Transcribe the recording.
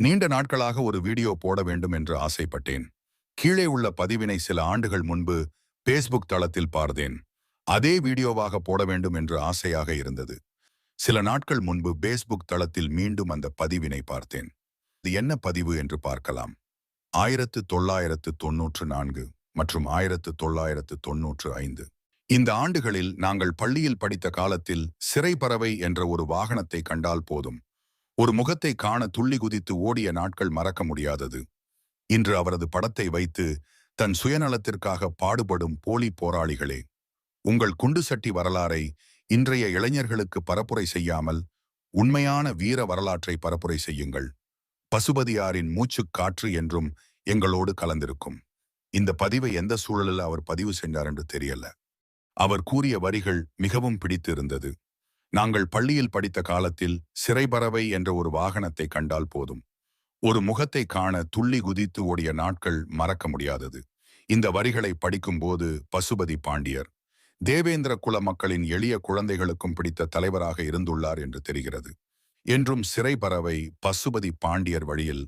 நீண்ட நாட்களாக ஒரு வீடியோ போட வேண்டும் என்று ஆசைப்பட்டேன். கீழே உள்ள பதிவினை சில ஆண்டுகள் முன்பு பேஸ்புக் தளத்தில் பார்த்தேன். அதே வீடியோவாக போட வேண்டும் என்று ஆசையாக இருந்தது. சில நாட்கள் முன்பு பேஸ்புக் தளத்தில் மீண்டும் அந்த பதிவினை பார்த்தேன். இது என்ன பதிவு என்று பார்க்கலாம். ஆயிரத்து தொள்ளாயிரத்து தொன்னூற்று நான்கு மற்றும் ஆயிரத்து தொள்ளாயிரத்து தொன்னூற்று ஐந்து. இந்த ஆண்டுகளில் நாங்கள் பள்ளியில் படித்த காலத்தில் சிறை பறவை என்ற ஒரு வாகனத்தை கண்டால் போதும். ஒரு முகத்தை காண துள்ளி குதித்து ஓடிய நாட்கள் மறக்க முடியாதது. இன்று அவரது படத்தை வைத்து தன் சுயநலத்திற்காக பாடுபடும் போலி போராளிகளே உங்கள் குண்டு சட்டி வரலாறை இன்றைய இளைஞர்களுக்கு பரப்புரை செய்யாமல் உண்மையான வீர வரலாற்றை பரப்புரை செய்யுங்கள். பசுபதியாரின் மூச்சுக் காற்று என்றும் எங்களோடு கலந்திருக்கும். இந்த பதிவை எந்த சூழலில் அவர் பதிவு செஞ்சார் என்று தெரியல. அவர் கூறிய வரிகள் மிகவும் பிடித்து இருந்தது நாங்கள் பள்ளியில் படித்த காலத்தில் சிறைபறவை என்ற ஒரு வாகனத்தை கண்டால் போதும். ஒரு முகத்தை காண துள்ளி குதித்து ஓடிய நாட்கள் மறக்க முடியாதது. இந்த வரிகளை படிக்கும்போது பசுபதி பாண்டியர் தேவேந்திர குல மக்களின் எளிய குழந்தைகளுக்கும் பிடித்த தலைவராக இருந்துள்ளார் என்று தெரிகிறது. என்றும் சிறைபறவை பசுபதி பாண்டியர் வழியில்